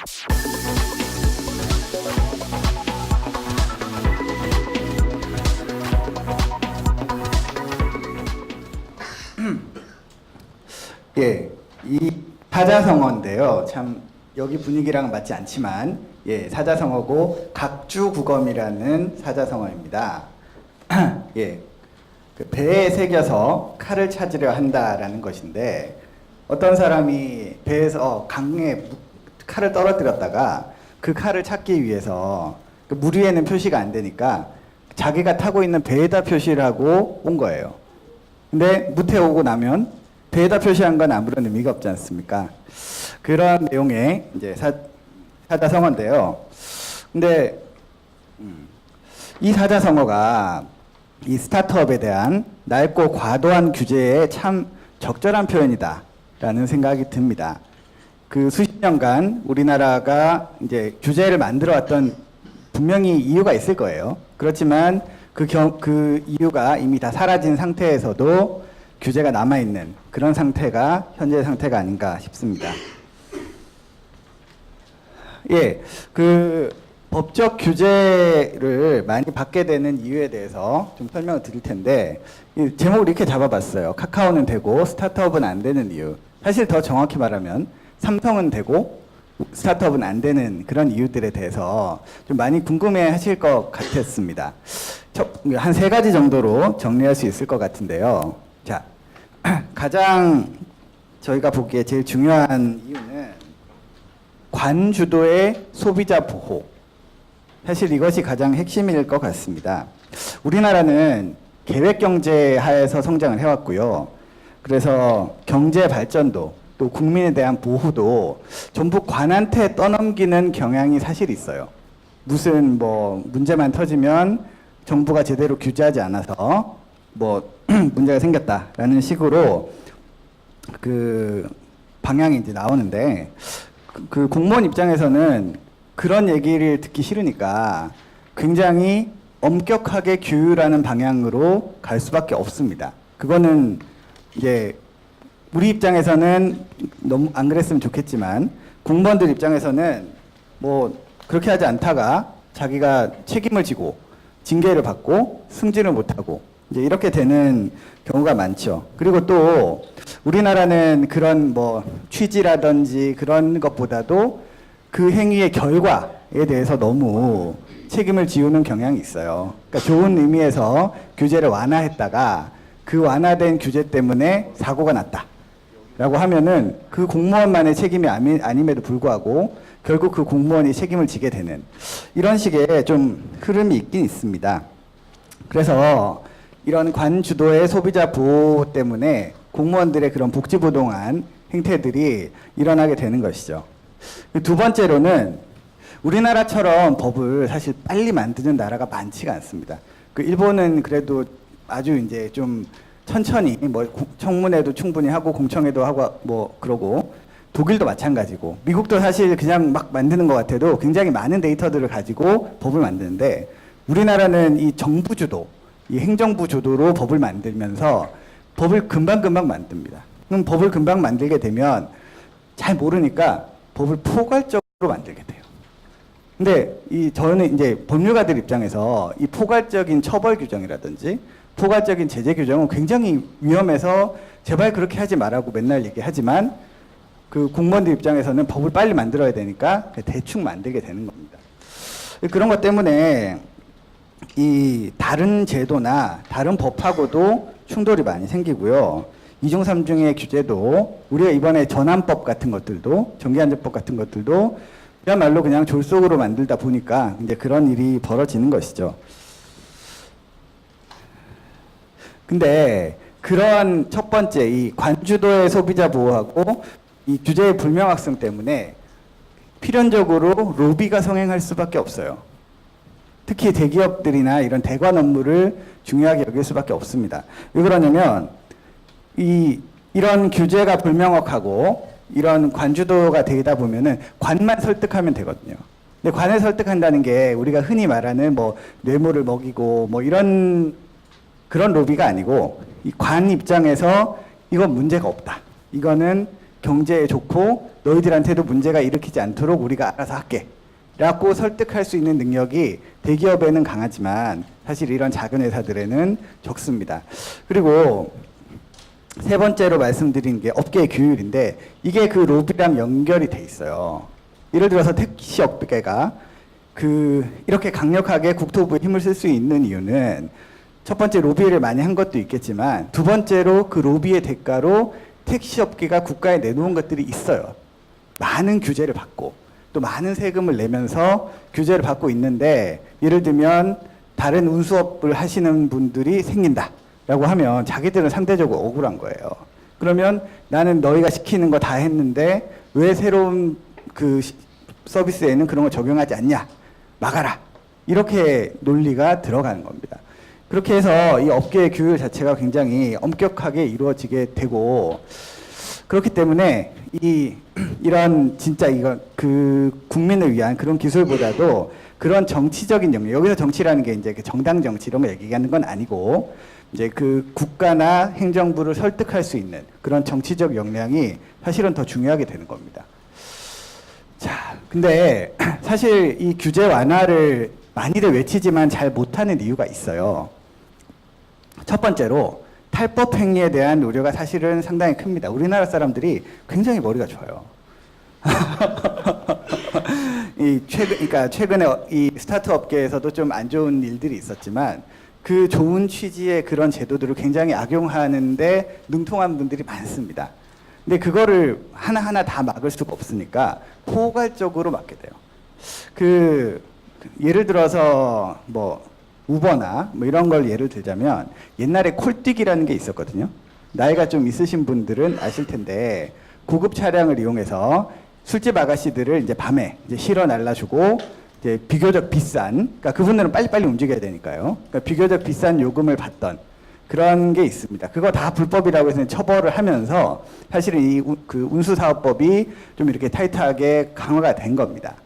예, 이 사자성어인데요. 참 여기 분위기랑 맞지 않지만 예, 사자성어고 각주국엄이라는 사자성어입니다. 예, 그 배에 새겨서 칼을 찾으려 한다라는 것인데 어떤 사람이 배에서 어, 강에 무- 칼을 떨어뜨렸다가 그 칼을 찾기 위해서 그물 위에는 표시가 안 되니까 자기가 타고 있는 배에다 표시를 하고 온 거예요. 근데 무태 오고 나면 배에다 표시한 건 아무런 의미가 없지 않습니까? 그런 내용의 이제 사, 사자성어인데요. 근데 음, 이 사자성어가 이 스타트업에 대한 낡고 과도한 규제에 참 적절한 표현이다라는 생각이 듭니다. 그 수십 년간 우리나라가 이제 규제를 만들어 왔던 분명히 이유가 있을 거예요. 그렇지만 그, 경, 그 이유가 이미 다 사라진 상태에서도 규제가 남아있는 그런 상태가 현재 상태가 아닌가 싶습니다. 예, 그 법적 규제를 많이 받게 되는 이유에 대해서 좀 설명을 드릴 텐데 이 제목을 이렇게 잡아봤어요. 카카오는 되고 스타트업은 안 되는 이유. 사실 더 정확히 말하면 삼성은 되고 스타트업은 안 되는 그런 이유들에 대해서 좀 많이 궁금해 하실 것 같았습니다. 한 세 가지 정도로 정리할 수 있을 것 같은데요. 자, 가장 저희가 보기에 제일 중요한 이유는 관주도의 소비자 보호. 사실 이것이 가장 핵심일 것 같습니다. 우리나라는 계획 경제 하에서 성장을 해왔고요. 그래서 경제 발전도 또 국민에 대한 보호도 전부 관한테 떠넘기는 경향이 사실 있어요. 무슨 뭐 문제만 터지면 정부가 제대로 규제하지 않아서 뭐 문제가 생겼다라는 식으로 그 방향이 이제 나오는데 그, 그 공무원 입장에서는 그런 얘기를 듣기 싫으니까 굉장히 엄격하게 규율하는 방향으로 갈 수밖에 없습니다. 그거는 이제 우리 입장에서는 너무 안 그랬으면 좋겠지만 공무원들 입장에서는 뭐 그렇게 하지 않다가 자기가 책임을 지고 징계를 받고 승진을 못하고 이제 이렇게 되는 경우가 많죠. 그리고 또 우리나라는 그런 뭐 취지라든지 그런 것보다도 그 행위의 결과에 대해서 너무 책임을 지우는 경향이 있어요. 그러니까 좋은 의미에서 규제를 완화했다가 그 완화된 규제 때문에 사고가 났다. 라고 하면은 그 공무원만의 책임이 아님에도 불구하고 결국 그 공무원이 책임을 지게 되는 이런 식의 좀 흐름이 있긴 있습니다. 그래서 이런 관주도의 소비자 보호 때문에 공무원들의 그런 복지부동한 행태들이 일어나게 되는 것이죠. 두 번째로는 우리나라처럼 법을 사실 빨리 만드는 나라가 많지가 않습니다. 그 일본은 그래도 아주 이제 좀 천천히 뭐 고- 청문회도 충분히 하고 공청회도 하고 뭐 그러고 독일도 마찬가지고 미국도 사실 그냥 막 만드는 것 같아도 굉장히 많은 데이터들을 가지고 법을 만드는데 우리나라는 이 정부 주도, 이 행정부 주도로 법을 만들면서 법을 금방금방 만듭니다. 그럼 법을 금방 만들게 되면 잘 모르니까 법을 포괄적으로 만들게 돼요. 근데 이 저는 이제 법률가들 입장에서 이 포괄적인 처벌 규정이라든지 포괄적인 제재 규정은 굉장히 위험해서 제발 그렇게 하지 말라고 맨날 얘기하지만 그 공무원들 입장에서는 법을 빨리 만들어야 되니까 대충 만들게 되는 겁니다. 그런 것 때문에 이 다른 제도나 다른 법하고도 충돌이 많이 생기고요. 이중 삼중의 규제도 우리가 이번에 전환법 같은 것들도 정기안전법 같은 것들도 그야말로 그냥 졸속으로 만들다 보니까 이제 그런 일이 벌어지는 것이죠. 근데 그러한 첫 번째 이 관주도의 소비자 보호하고 이 규제의 불명확성 때문에 필연적으로 로비가 성행할 수밖에 없어요. 특히 대기업들이나 이런 대관 업무를 중요하게 여길 수밖에 없습니다. 왜 그러냐면 이 이런 규제가 불명확하고 이런 관주도가 되다 보면은 관만 설득하면 되거든요. 근데 관을 설득한다는 게 우리가 흔히 말하는 뭐 뇌물을 먹이고 뭐 이런 그런 로비가 아니고 이관 입장에서 이건 문제가 없다. 이거는 경제에 좋고 너희들한테도 문제가 일으키지 않도록 우리가 알아서 할게. 라고 설득할 수 있는 능력이 대기업에는 강하지만 사실 이런 작은 회사들에는 적습니다. 그리고 세 번째로 말씀드린 게 업계 규율인데 이게 그 로비랑 연결이 돼 있어요. 예를 들어서 택시 업계가 그 이렇게 강력하게 국토부에 힘을 쓸 수 있는 이유는 첫 번째 로비를 많이 한 것도 있겠지만 두 번째로 그 로비의 대가로 택시 업계가 국가에 내놓은 것들이 있어요. 많은 규제를 받고 또 많은 세금을 내면서 규제를 받고 있는데 예를 들면 다른 운수업을 하시는 분들이 생긴다라고 하면 자기들은 상대적으로 억울한 거예요. 그러면 나는 너희가 시키는 거 다 했는데 왜 새로운 그 시- 서비스에는 그런 걸 적용하지 않냐? 막아라. 이렇게 논리가 들어가는 겁니다. 그렇게 해서 이 업계의 규율 자체가 굉장히 엄격하게 이루어지게 되고 그렇기 때문에 이 이런 진짜 이거 그 국민을 위한 그런 기술보다도 그런 정치적인 영역 여기서 정치라는 게 이제 그 정당 정치 이런 거 얘기하는 건 아니고 이제 그 국가나 행정부를 설득할 수 있는 그런 정치적 역량이 사실은 더 중요하게 되는 겁니다. 자, 근데 사실 이 규제 완화를 많이들 외치지만 잘 못하는 이유가 있어요. 첫 번째로 탈법 행위에 대한 우려가 사실은 상당히 큽니다. 우리나라 사람들이 굉장히 머리가 좋아요. 이 최근, 그러니까 최근에 이 스타트 업계에서도 좀 안 좋은 일들이 있었지만 그 좋은 취지의 그런 제도들을 굉장히 악용하는데 능통한 분들이 많습니다. 근데 그거를 하나하나 다 막을 수가 없으니까 포괄적으로 막게 돼요. 그 예를 들어서 뭐 우버나 뭐 이런 걸 예를 들자면 옛날에 콜뛰기라는 게 있었거든요. 나이가 좀 있으신 분들은 아실 텐데 고급 차량을 이용해서 술집 아가씨들을 이제 밤에 이제 실어 날라주고 이제 비교적 비싼 그러니까 그분들은 빨리빨리 움직여야 되니까요. 그러니까 비교적 비싼 요금을 받던 그런 게 있습니다. 그거 다 불법이라고 해서 처벌을 하면서 사실은 이 그 운수사업법이 좀 이렇게 타이트하게 강화가 된 겁니다.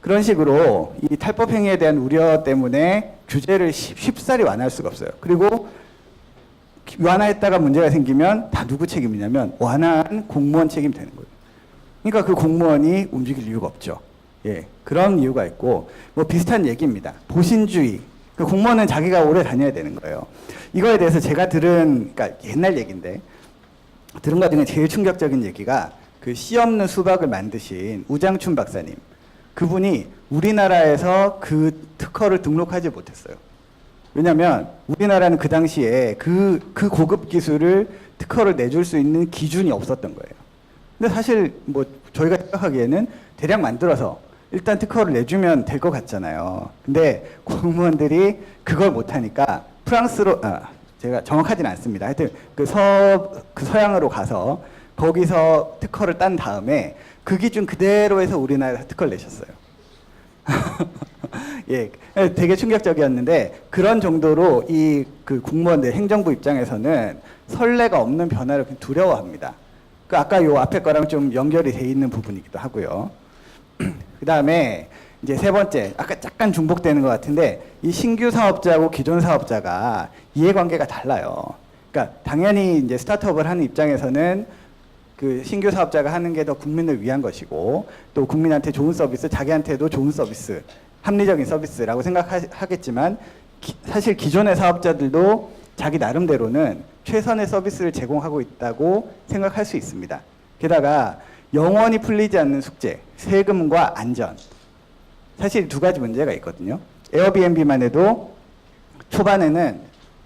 그런 식으로 이 탈법 행위에 대한 우려 때문에 규제를 쉽- 쉽사리 완화할 수가 없어요. 그리고 완화했다가 문제가 생기면 다 누구 책임이냐면 완화한 공무원 책임 되는 거예요. 그러니까 그 공무원이 움직일 이유가 없죠. 예, 그런 이유가 있고 뭐 비슷한 얘기입니다. 보신주의. 그 공무원은 자기가 오래 다녀야 되는 거예요. 이거에 대해서 제가 들은 그러니까 옛날 얘기인데 들은 것 중에 제일 충격적인 얘기가 그 씨 없는 수박을 만드신 우장춘 박사님. 그분이 우리나라에서 그 특허를 등록하지 못했어요. 왜냐하면 우리나라는 그 당시에 그, 그 고급 기술을 특허를 내줄 수 있는 기준이 없었던 거예요. 근데 사실 뭐 저희가 생각하기에는 대략 만들어서 일단 특허를 내주면 될 것 같잖아요. 근데 공무원들이 그걸 못하니까 프랑스로, 아, 제가 정확하지는 않습니다. 하여튼 그 서, 그 서양으로 가서 거기서 특허를 딴 다음에 그 기준 그대로 해서 우리나라에서 특허를 내셨어요. 예, 되게 충격적이었는데 그런 정도로 이 그 공무원들 행정부 입장에서는 선례가 없는 변화를 두려워합니다. 그 아까 요 앞에 거랑 좀 연결이 돼 있는 부분이기도 하고요. 그 다음에 이제 세 번째, 아까 약간 중복되는 것 같은데 이 신규 사업자하고 기존 사업자가 이해관계가 달라요. 그러니까 당연히 이제 스타트업을 하는 입장에서는 그 신규 사업자가 하는 게 더 국민을 위한 것이고 또 국민한테 좋은 서비스, 자기한테도 좋은 서비스, 합리적인 서비스라고 생각하겠지만 기- 사실 기존의 사업자들도 자기 나름대로는 최선의 서비스를 제공하고 있다고 생각할 수 있습니다. 게다가 영원히 풀리지 않는 숙제, 세금과 안전. 사실 두 가지 문제가 있거든요. 에어비앤비만 해도 초반에는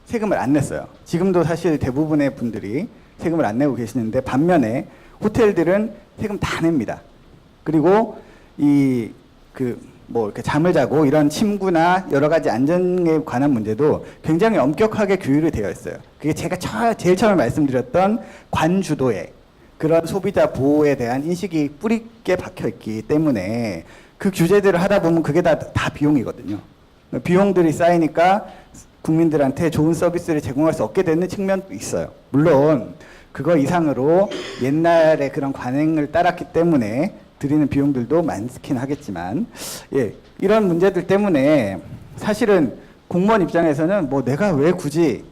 세금을 안 냈어요. 지금도 사실 대부분의 분들이 세금을 안 내고 계시는데 반면에 호텔들은 세금 다 냅니다. 그리고 이 그 뭐 이렇게 잠을 자고 이런 침구나 여러 가지 안전에 관한 문제도 굉장히 엄격하게 규율이 되어 있어요. 그게 제가 처, 제일 처음에 말씀드렸던 관주도의 그런 소비자 보호에 대한 인식이 뿌리 있게 박혀 있기 때문에 그 규제들을 하다 보면 그게 다, 다 비용이거든요. 비용들이 쌓이니까 국민들한테 좋은 서비스를 제공할 수 없게 되는 측면도 있어요. 물론 그거 이상으로 옛날에 그런 관행을 따랐기 때문에 드리는 비용들도 많긴 하겠지만 예, 이런 문제들 때문에 사실은 공무원 입장에서는 뭐 내가 왜 굳이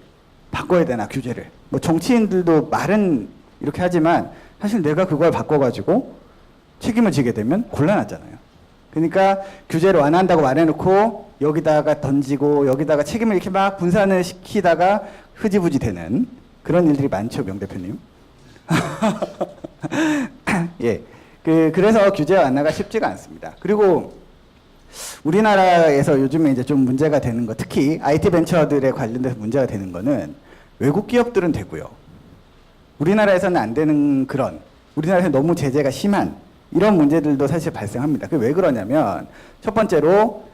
바꿔야 되나 규제를 뭐 정치인들도 말은 이렇게 하지만 사실 내가 그걸 바꿔가지고 책임을 지게 되면 곤란하잖아요. 그러니까 규제를 완화한다고 말해놓고 여기다가 던지고 여기다가 책임을 이렇게 막 분산을 시키다가 흐지부지 되는 그런 일들이 많죠, 명 대표님. 예. 그, 그래서 규제 완화가 쉽지가 않습니다. 그리고 우리나라에서 요즘에 이제 좀 문제가 되는 거, 특히 IT 벤처들에 관련돼서 문제가 되는 거는 외국 기업들은 되고요. 우리나라에서는 안 되는 그런, 우리나라에서 너무 제재가 심한 이런 문제들도 사실 발생합니다. 그게 왜 그러냐면 첫 번째로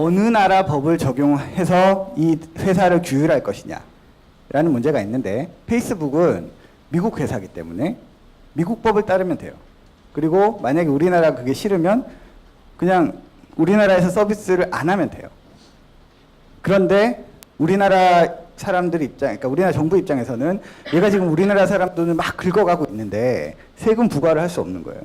어느 나라 법을 적용해서 이 회사를 규율할 것이냐 라는 문제가 있는데 페이스북은 미국 회사이기 때문에 미국 법을 따르면 돼요. 그리고 만약에 우리나라 그게 싫으면 그냥 우리나라에서 서비스를 안 하면 돼요. 그런데 우리나라 사람들 입장, 그러니까 우리나라 정부 입장에서는 얘가 지금 우리나라 사람들을 막 긁어가고 있는데 세금 부과를 할 수 없는 거예요.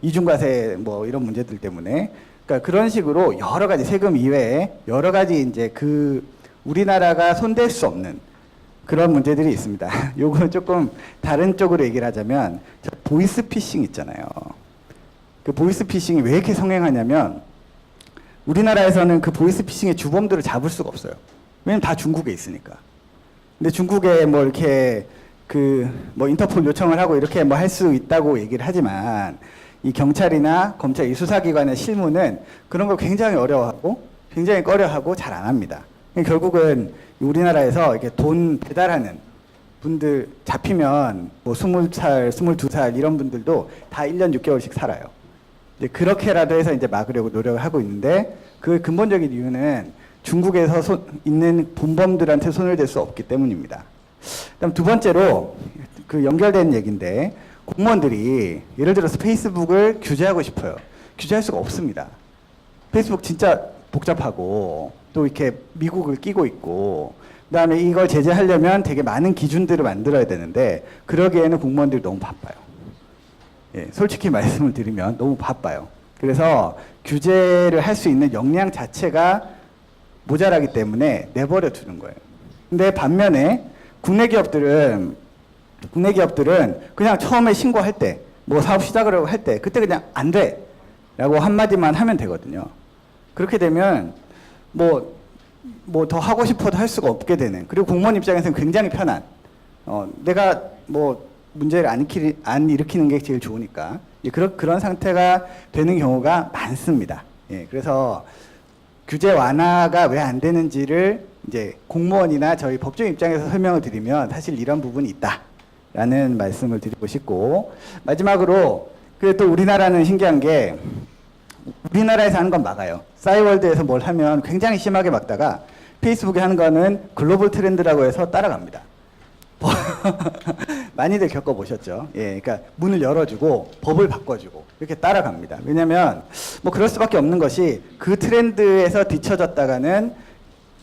이중과세 뭐 이런 문제들 때문에. 그러니까 그런 식으로 여러 가지 세금 이외에 여러 가지 이제 그 우리나라가 손댈 수 없는 그런 문제들이 있습니다. 요거는 조금 다른 쪽으로 얘기를 하자면 저 보이스 피싱 있잖아요. 그 보이스 피싱이 왜 이렇게 성행하냐면 우리나라에서는 그 보이스 피싱의 주범들을 잡을 수가 없어요. 왜냐면 다 중국에 있으니까. 근데 중국에 뭐 이렇게 그 뭐 인터폴 요청을 하고 이렇게 뭐 할 수 있다고 얘기를 하지만 이 경찰이나 검찰 이 수사기관의 실무는 그런 걸 굉장히 어려워하고 굉장히 꺼려하고 잘 안 합니다. 결국은 우리나라에서 이렇게 돈 배달하는 분들 잡히면 뭐 스물 살, 스물두 살 이런 분들도 다 1년 6개월씩 살아요. 이제 그렇게라도 해서 이제 막으려고 노력을 하고 있는데 그 근본적인 이유는 중국에서 손- 있는 본범들한테 손을 댈 수 없기 때문입니다. 그다음 두 번째로 그 연결된 얘기인데 공무원들이 예를 들어서 페이스북을 규제하고 싶어요. 규제할 수가 없습니다. 페이스북 진짜 복잡하고 또 이렇게 미국을 끼고 있고 그다음에 이걸 제재하려면 되게 많은 기준들을 만들어야 되는데 그러기에는 공무원들이 너무 바빠요. 예, 솔직히 말씀을 드리면 너무 바빠요. 그래서 규제를 할 수 있는 역량 자체가 모자라기 때문에 내버려 두는 거예요. 근데 반면에 국내 기업들은 국내 기업들은 그냥 처음에 신고할 때, 뭐 사업 시작을 할 때, 그때 그냥 안 돼. 라고 한마디만 하면 되거든요. 그렇게 되면 뭐, 뭐 더 하고 싶어도 할 수가 없게 되는. 그리고 공무원 입장에서는 굉장히 편한. 어, 내가 뭐 문제를 안, 일으키, 안 일으키는 게 제일 좋으니까. 예, 그런, 그런 상태가 되는 경우가 많습니다. 예, 그래서 규제 완화가 왜 안 되는지를 이제 공무원이나 저희 법조 입장에서 설명을 드리면 사실 이런 부분이 있다 라는 말씀을 드리고 싶고 마지막으로 그래 또 우리나라는 신기한 게 우리나라에서 하는 건 막아요. 싸이월드에서 뭘 하면 굉장히 심하게 막다가 페이스북에 하는 거는 글로벌 트렌드라고 해서 따라갑니다. 많이들 겪어보셨죠? 예, 그러니까 문을 열어주고 법을 바꿔주고 이렇게 따라갑니다. 왜냐하면 뭐 그럴 수밖에 없는 것이 그 트렌드에서 뒤처졌다가는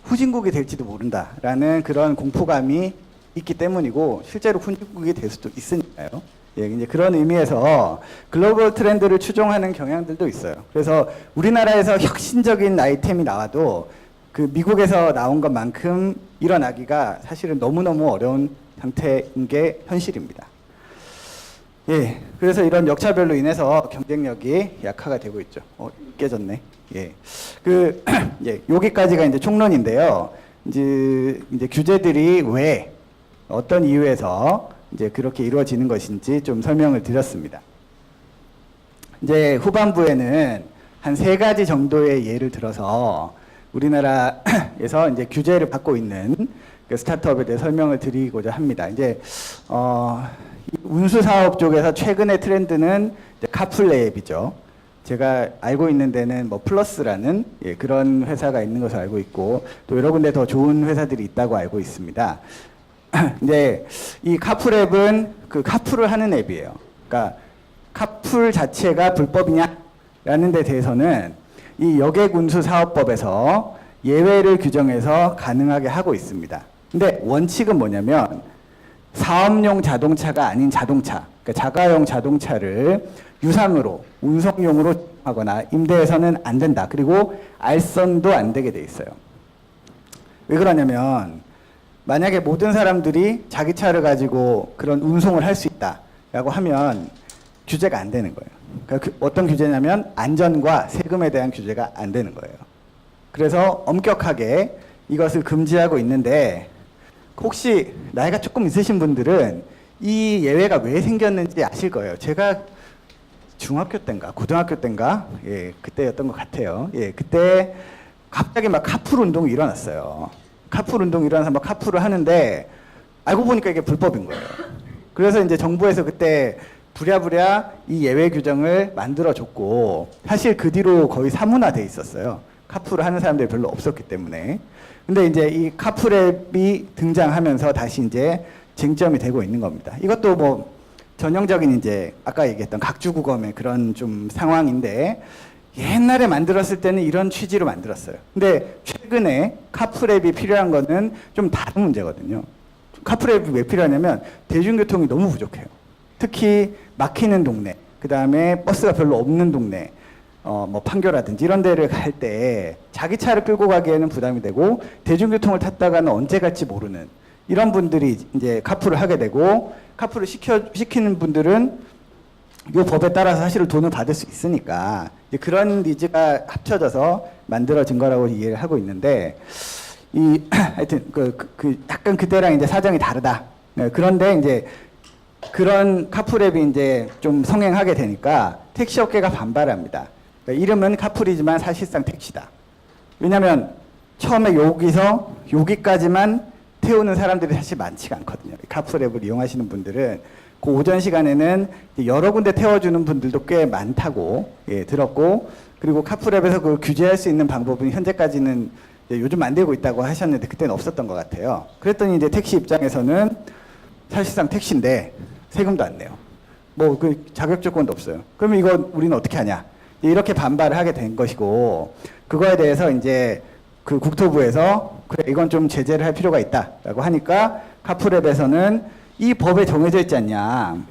후진국이 될지도 모른다라는 그런 공포감이 있기 때문이고 실제로 후진국이 될 수도 있으니까요. 예, 이제 그런 의미에서 글로벌 트렌드를 추종하는 경향들도 있어요. 그래서 우리나라에서 혁신적인 아이템이 나와도 그 미국에서 나온 것만큼 일어나기가 사실은 너무너무 어려운 상태인 게 현실입니다. 예, 그래서 이런 역차별로 인해서 경쟁력이 약화가 되고 있죠. 어, 깨졌네. 예, 그 예, 여기까지가 이제 총론인데요. 이제 이제 규제들이 왜 어떤 이유에서 이제 그렇게 이루어지는 것인지 좀 설명을 드렸습니다. 이제 후반부에는 한 세 가지 정도의 예를 들어서 우리나라에서 이제 규제를 받고 있는 그 스타트업에 대해 설명을 드리고자 합니다. 이제 어, 이 운수 사업 쪽에서 최근의 트렌드는 이제 카풀레앱이죠. 제가 알고 있는 데는 뭐 플러스라는 예, 그런 회사가 있는 것을 알고 있고 또 여러 군데 더 좋은 회사들이 있다고 알고 있습니다. 이제 이 카풀 앱은 그 카풀을 하는 앱이에요. 그러니까 카풀 자체가 불법이냐라는 데 대해서는 이 여객운수 사업법에서 예외를 규정해서 가능하게 하고 있습니다. 근데 원칙은 뭐냐면 사업용 자동차가 아닌 자동차, 그러니까 자가용 자동차를 유상으로 운송용으로 하거나 임대해서는 안 된다. 그리고 알선도 안 되게 돼 있어요. 왜 그러냐면 만약에 모든 사람들이 자기 차를 가지고 그런 운송을 할 수 있다. 라고 하면 규제가 안 되는 거예요. 그러니까 그 어떤 규제냐면 안전과 세금에 대한 규제가 안 되는 거예요. 그래서 엄격하게 이것을 금지하고 있는데 혹시 나이가 조금 있으신 분들은 이 예외가 왜 생겼는지 아실 거예요. 제가 중학교 때인가 고등학교 때인가 예 그때였던 것 같아요. 예 그때 갑자기 막 카풀 운동이 일어났어요. 카풀 운동이 일어나서 막 카풀을 하는데 알고 보니까 이게 불법인 거예요. 그래서 이제 정부에서 그때 부랴부랴 이 예외 규정을 만들어 줬고 사실 그 뒤로 거의 사문화돼 있었어요. 카풀을 하는 사람들이 별로 없었기 때문에. 근데 이제 이 카풀앱이 등장하면서 다시 이제 쟁점이 되고 있는 겁니다. 이것도 뭐 전형적인 이제 아까 얘기했던 각주국엄의 그런 좀 상황인데 옛날에 만들었을 때는 이런 취지로 만들었어요. 근데 최근에 카풀앱이 필요한 거는 좀 다른 문제거든요. 카풀앱이 왜 필요하냐면 대중교통이 너무 부족해요. 특히 막히는 동네, 그 다음에 버스가 별로 없는 동네, 어, 뭐 판교라든지 이런 데를 갈 때 자기 차를 끌고 가기에는 부담이 되고 대중교통을 탔다가는 언제 갈지 모르는 이런 분들이 이제 카풀을 하게 되고 카풀을 시켜 시키는 분들은 이 법에 따라서 사실 돈을 받을 수 있으니까 이제 그런 니즈가 합쳐져서 만들어진 거라고 이해를 하고 있는데 이 하여튼 그, 그, 그 약간 그때랑 이제 사정이 다르다. 네, 그런데 이제 그런 카풀앱이 이제 좀 성행하게 되니까 택시 업계가 반발합니다. 그러니까 이름은 카풀이지만 사실상 택시다. 왜냐하면 처음에 여기서 여기까지만 태우는 사람들이 사실 많지가 않거든요. 카풀앱을 이용하시는 분들은 그 오전 시간에는 여러 군데 태워주는 분들도 꽤 많다고 예, 들었고 그리고 카풀앱에서 그걸 규제할 수 있는 방법은 현재까지는 요즘 만들고 있다고 하셨는데 그때는 없었던 것 같아요. 그랬더니 이제 택시 입장에서는 사실상 택시인데 세금도 안 내요. 뭐 그 자격 조건도 없어요. 그러면 이거 우리는 어떻게 하냐? 이렇게 반발을 하게 된 것이고 그거에 대해서 이제 그 국토부에서 그래 이건 좀 제재를 할 필요가 있다라고 하니까 카풀앱에서는 이 법에 정해져 있지 않냐?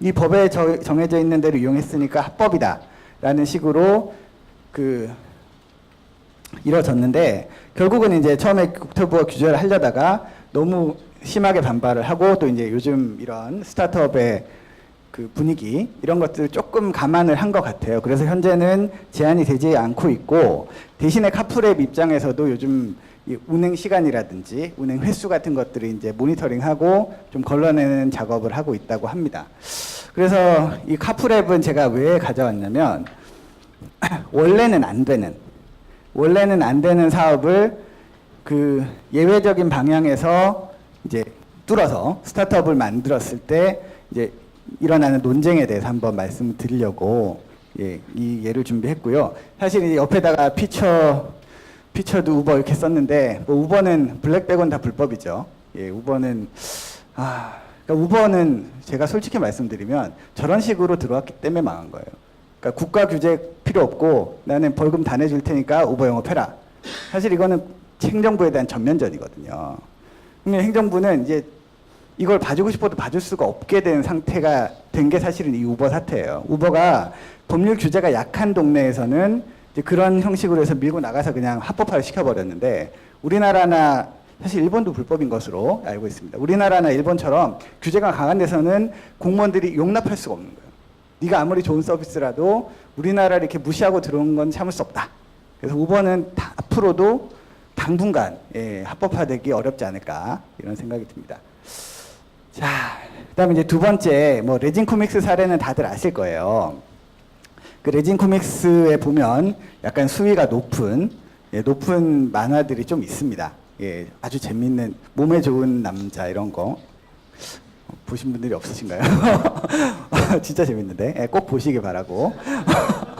이 법에 저- 정해져 있는 대로 이용했으니까 합법이다 라는 식으로 그 이뤄졌는데 결국은 이제 처음에 국토부가 규제를 하려다가 너무 심하게 반발을 하고 또 이제 요즘 이런 스타트업의 그 분위기 이런 것들을 조금 감안을 한 것 같아요. 그래서 현재는 제한이 되지 않고 있고 대신에 카풀앱 입장에서도 요즘 이 운행 시간이라든지 운행 횟수 같은 것들을 이제 모니터링하고 좀 걸러내는 작업을 하고 있다고 합니다. 그래서 이 카풀앱은 제가 왜 가져왔냐면 원래는 안 되는 원래는 안 되는 사업을 그 예외적인 방향에서 이제 뚫어서 스타트업을 만들었을 때 이제 일어나는 논쟁에 대해서 한번 말씀을 드리려고 예, 이 예를 준비했고요. 사실 이제 옆에다가 피처 피처드 우버 이렇게 썼는데 뭐 우버는 블랙백은 다 불법이죠. 예, 우버는 아 그러니까 우버는 제가 솔직히 말씀드리면 저런 식으로 들어왔기 때문에 망한 거예요. 그러니까 국가 규제 필요 없고 나는 벌금 다 내줄 테니까 우버 영업해라. 사실 이거는 행정부에 대한 전면전이거든요. 근데 행정부는 이제 이걸 봐주고 싶어도 봐줄 수가 없게 된 상태가 된 게 사실은 이 우버 사태예요. 우버가 법률 규제가 약한 동네에서는 그런 형식으로 해서 밀고 나가서 그냥 합법화를 시켜버렸는데 우리나라나 사실 일본도 불법인 것으로 알고 있습니다. 우리나라나 일본처럼 규제가 강한 데서는 공무원들이 용납할 수가 없는 거예요. 네가 아무리 좋은 서비스라도 우리나라를 이렇게 무시하고 들어온 건 참을 수 없다. 그래서 우버는 다 앞으로도 당분간 예, 합법화되기 어렵지 않을까 이런 생각이 듭니다. 자, 그다음에 이제 두 번째 뭐 레진 코믹스 사례는 다들 아실 거예요. 그 레진 코믹스에 보면 약간 수위가 높은 예, 높은 만화들이 좀 있습니다. 예, 아주 재밌는 몸에 좋은 남자 이런 거 어, 보신 분들이 없으신가요? 진짜 재밌는데 예, 꼭 보시기 바라고.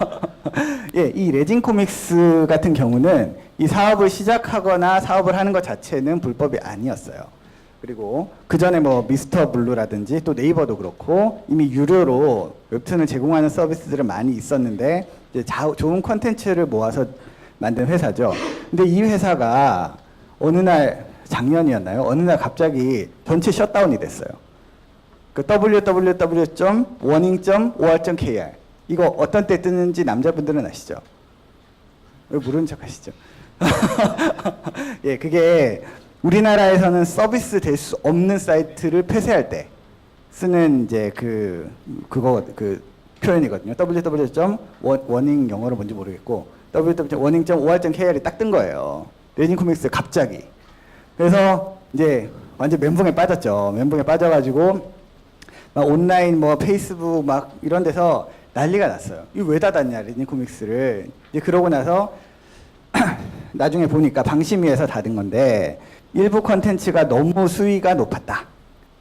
예, 이 레진 코믹스 같은 경우는 이 사업을 시작하거나 사업을 하는 것 자체는 불법이 아니었어요. 그리고 그 전에 뭐 미스터 블루라든지 또 네이버도 그렇고 이미 유료로 웹툰을 제공하는 서비스들은 많이 있었는데 이제 자, 좋은 콘텐츠를 모아서 만든 회사죠. 근데 이 회사가 어느 날 작년이었나요? 어느 날 갑자기 전체 셧다운이 됐어요. 그 www.warning.or.kr 이거 어떤 때 뜨는지 남자분들은 아시죠? 왜 모르는 척 하시죠? 예, 그게 우리나라에서는 서비스 될 수 없는 사이트를 폐쇄할 때 쓰는 이제 그 그거 그 표현이거든요. www. 워닝 영어로 뭔지 모르겠고 www.warning.or.kr이 딱 뜬 거예요. 레진 코믹스 갑자기. 그래서 이제 완전 멘붕에 빠졌죠. 멘붕에 빠져가지고 막 온라인 뭐 페이스북 막 이런 데서 난리가 났어요. 이거 왜 닫았냐 레진 코믹스를. 이제 그러고 나서 나중에 보니까 방심위에서 닫은 건데 일부 컨텐츠가 너무 수위가 높았다.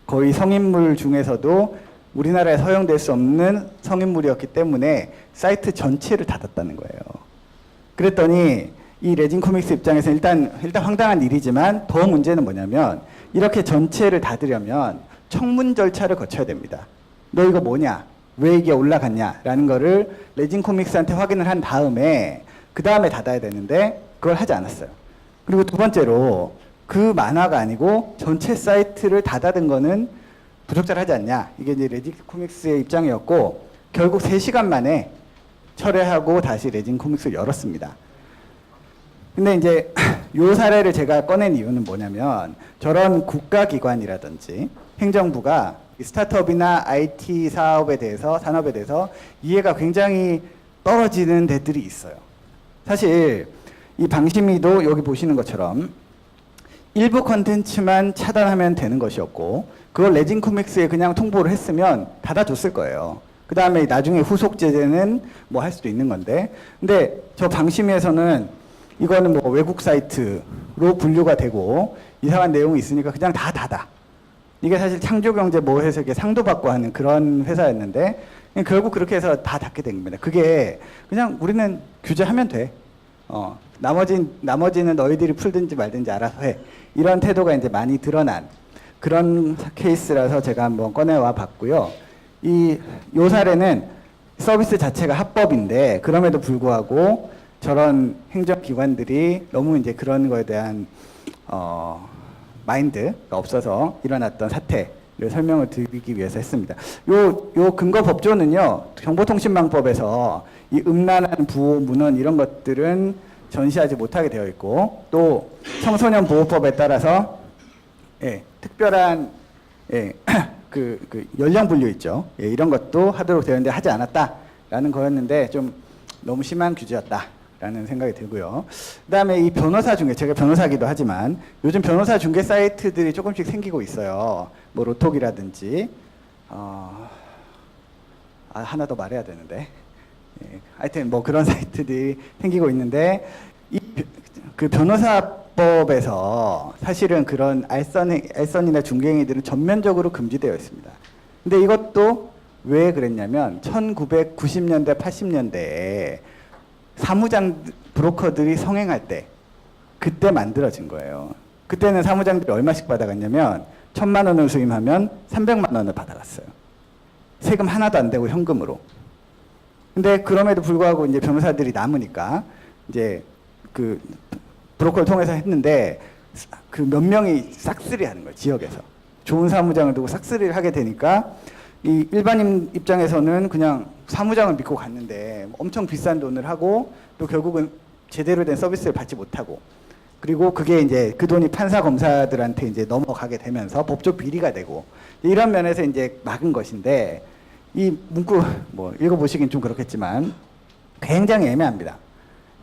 거의 성인물 중에서도 우리나라에 허용될 수 없는 성인물이었기 때문에 사이트 전체를 닫았다는 거예요. 그랬더니 이 레진 코믹스 입장에서 일단 일단 황당한 일이지만 더 문제는 뭐냐면 이렇게 전체를 닫으려면 청문 절차를 거쳐야 됩니다. 너 이거 뭐냐? 왜 이게 올라갔냐?라는 거를 레진 코믹스한테 확인을 한 다음에 그 다음에 닫아야 되는데 그걸 하지 않았어요. 그리고 두 번째로 그 만화가 아니고 전체 사이트를 닫아둔 거는 부적절하지 않냐? 이게 이제 레진 코믹스의 입장이었고 결국 3시간 만에 철회하고 다시 레진 코믹스를 열었습니다. 근데 이제 요 사례를 제가 꺼낸 이유는 뭐냐면 저런 국가기관이라든지 행정부가 이 스타트업이나 IT 사업에 대해서 산업에 대해서 이해가 굉장히 떨어지는 데들이 있어요. 사실 이 방심위도 여기 보시는 것처럼 일부 컨텐츠만 차단하면 되는 것이었고 그걸 레진 코믹스에 그냥 통보를 했으면 닫아줬을 거예요. 그 다음에 나중에 후속 제재는 뭐 할 수도 있는 건데 근데 저 방심위에서는 이거는 뭐 외국 사이트로 분류가 되고 이상한 내용이 있으니까 그냥 다 닫아. 이게 사실 창조경제 뭐 해서 이렇게 상도 받고 하는 그런 회사였는데 결국 그렇게 해서 다 닫게 된 겁니다. 그게 그냥 우리는 규제하면 돼. 어, 나머지 나머지는 너희들이 풀든지 말든지 알아서 해. 이런 태도가 이제 많이 드러난 그런 케이스라서 제가 한번 꺼내와 봤고요. 이 요 사례는 서비스 자체가 합법인데 그럼에도 불구하고 저런 행정기관들이 너무 이제 그런 거에 대한 어, 마인드가 없어서 일어났던 사태를 설명을 드리기 위해서 했습니다. 요, 요 근거 법조는요, 정보통신망법에서 이 음란한 부호, 문헌 이런 것들은 전시하지 못하게 되어 있고, 또 청소년 보호법에 따라서 예, 특별한 예, 그, 그 연령 분류 있죠. 예, 이런 것도 하도록 되었는데 하지 않았다라는 거였는데 좀 너무 심한 규제였다라는 생각이 들고요. 그다음에 이 변호사 중에 제가 변호사기도 하지만 요즘 변호사 중개 사이트들이 조금씩 생기고 있어요. 뭐 로톡이라든지 어, 아, 하나 더 말해야 되는데. 예, 하여튼 뭐 그런 사이트들이 생기고 있는데 이 그 변호사법에서 사실은 그런 알선 알선이나 중개행위들은 전면적으로 금지되어 있습니다. 근데 이것도 왜 그랬냐면 1990년대 80년대에 사무장 브로커들이 성행할 때 그때 만들어진 거예요. 그때는 사무장들이 얼마씩 받아갔냐면 천만 원을 수임하면 300만 원을 받아갔어요. 세금 하나도 안 되고 현금으로. 근데 그럼에도 불구하고 이제 변호사들이 남으니까 이제 그 브로커를 통해서 했는데 그 몇 명이 싹쓸이 하는 거예요 지역에서. 좋은 사무장을 두고 싹쓸이를 하게 되니까 이 일반인 입장에서는 그냥 사무장을 믿고 갔는데 엄청 비싼 돈을 하고 또 결국은 제대로 된 서비스를 받지 못하고 그리고 그게 이제 그 돈이 판사 검사들한테 이제 넘어가게 되면서 법적 비리가 되고 이런 면에서 이제 막은 것인데 이 문구 뭐 읽어보시긴 좀 그렇겠지만 굉장히 애매합니다.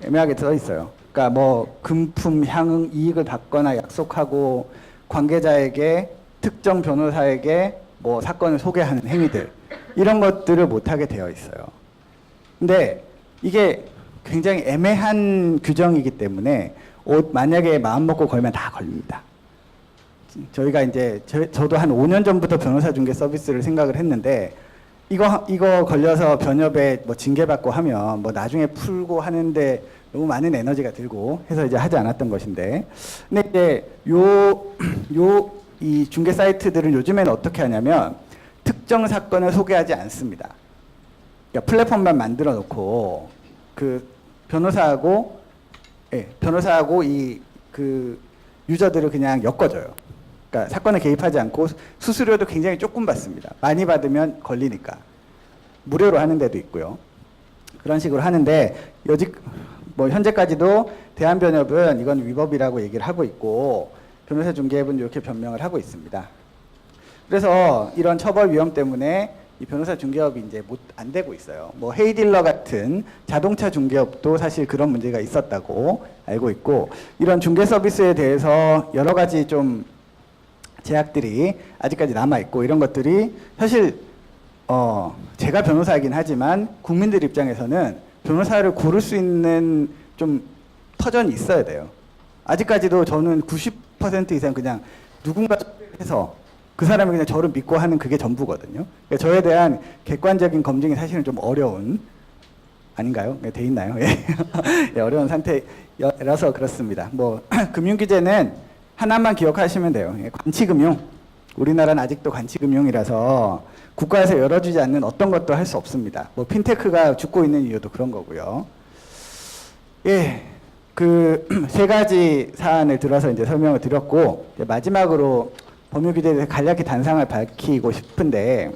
애매하게 써 있어요. 그러니까 뭐 금품 향응 이익을 받거나 약속하고 관계자에게 특정 변호사에게 뭐 사건을 소개하는 행위들 이런 것들을 못하게 되어 있어요. 근데 이게 굉장히 애매한 규정이기 때문에 옷 만약에 마음 먹고 걸면 다 걸립니다. 저희가 이제 저, 저도 한 5년 전부터 변호사 중개 서비스를 생각을 했는데 이거 이거 걸려서 변협에 뭐 징계 받고 하면 뭐 나중에 풀고 하는데 너무 많은 에너지가 들고 해서 이제 하지 않았던 것인데 근데 이제 요 요 이 중개 사이트들은 요즘에는 어떻게 하냐면 특정 사건을 소개하지 않습니다. 그러니까 플랫폼만 만들어 놓고 그 변호사하고 예, 변호사하고 이 그 유저들을 그냥 엮어줘요. 그러니까 사건에 개입하지 않고 수수료도 굉장히 조금 받습니다. 많이 받으면 걸리니까 무료로 하는 데도 있고요. 그런 식으로 하는데 여직 뭐 현재까지도 대한변협은 이건 위법이라고 얘기를 하고 있고 변호사 중개업은 이렇게 변명을 하고 있습니다. 그래서 이런 처벌 위험 때문에 이 변호사 중개업이 이제 못 안 되고 있어요. 뭐 헤이딜러 같은 자동차 중개업도 사실 그런 문제가 있었다고 알고 있고 이런 중개 서비스에 대해서 여러 가지 좀 제약들이 아직까지 남아 있고 이런 것들이 사실 어 제가 변호사이긴 하지만 국민들 입장에서는 변호사를 고를 수 있는 좀 터전이 있어야 돼요. 아직까지도 저는 90% 이상 그냥 누군가 해서 그 사람이 그냥 저를 믿고 하는 그게 전부거든요. 그러니까 저에 대한 객관적인 검증이 사실은 좀 어려운 아닌가요? 네, 돼 있나요? 예. 예, 어려운 상태라서 그렇습니다. 뭐 금융 규제는 하나만 기억하시면 돼요. 예, 관치금융. 우리나라는 아직도 관치금융이라서 국가에서 열어주지 않는 어떤 것도 할 수 없습니다. 뭐 핀테크가 죽고 있는 이유도 그런 거고요. 예, 그 세 가지 사안을 들어서 이제 설명을 드렸고 이제 마지막으로 법률 규제에 대해서 간략히 단상을 밝히고 싶은데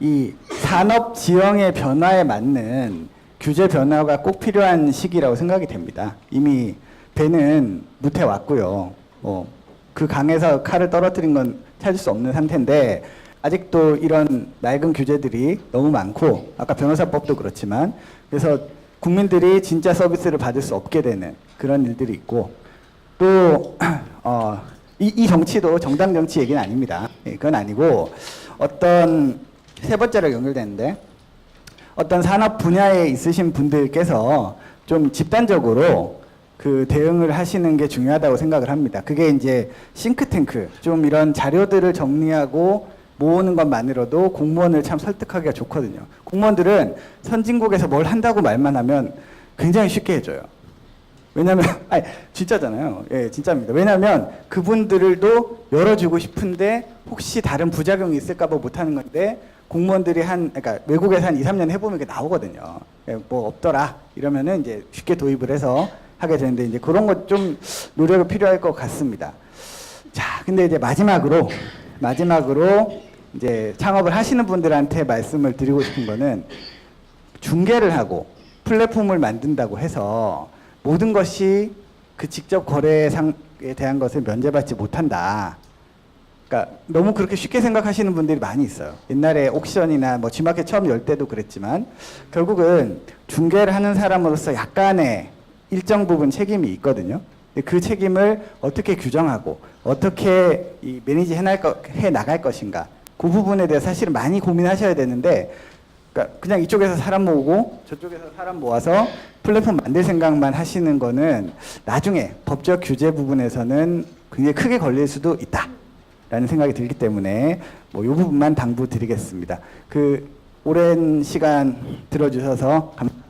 이 산업 지형의 변화에 맞는 규제 변화가 꼭 필요한 시기라고 생각이 됩니다. 이미 배는 무태 왔고요. 뭐 그 강에서 칼을 떨어뜨린 건 찾을 수 없는 상태인데 아직도 이런 낡은 규제들이 너무 많고 아까 변호사법도 그렇지만 그래서 국민들이 진짜 서비스를 받을 수 없게 되는 그런 일들이 있고 또 어, 이, 이 정치도 정당 정치 얘기는 아닙니다. 예, 그건 아니고 어떤 세 번째로 연결되는데 어떤 산업 분야에 있으신 분들께서 좀 집단적으로 그 대응을 하시는 게 중요하다고 생각을 합니다. 그게 이제 싱크탱크, 좀 이런 자료들을 정리하고 모으는 것만으로도 공무원을 참 설득하기가 좋거든요. 공무원들은 선진국에서 뭘 한다고 말만 하면 굉장히 쉽게 해줘요. 왜냐면, 아니, 진짜잖아요. 예, 진짜입니다. 왜냐면 그분들도 열어주고 싶은데 혹시 다른 부작용이 있을까봐 못하는 건데 공무원들이 한, 그러니까 외국에서 한 2, 3년 해보면 이게 나오거든요. 예, 뭐 없더라. 이러면은 이제 쉽게 도입을 해서 하게 되는데 이제 그런 것 좀 노력이 필요할 것 같습니다. 자, 근데 이제 마지막으로, 마지막으로 이제 창업을 하시는 분들한테 말씀을 드리고 싶은 거는 중개를 하고 플랫폼을 만든다고 해서 모든 것이 그 직접 거래상에 대한 것을 면제받지 못한다. 그러니까 너무 그렇게 쉽게 생각하시는 분들이 많이 있어요. 옛날에 옥션이나 뭐 G마켓 처음 열 때도 그랬지만 결국은 중개를 하는 사람으로서 약간의 일정 부분 책임이 있거든요. 그 책임을 어떻게 규정하고 어떻게 이 매니지 해, 나갈 것인가 그 부분에 대해서 사실은 많이 고민하셔야 되는데 그러니까 그냥 이쪽에서 사람 모으고 저쪽에서 사람 모아서 플랫폼 만들 생각만 하시는 거는 나중에 법적 규제 부분에서는 굉장히 크게 걸릴 수도 있다 라는 생각이 들기 때문에 뭐 이 부분만 당부 드리겠습니다. 그 오랜 시간 들어주셔서 감사합니다.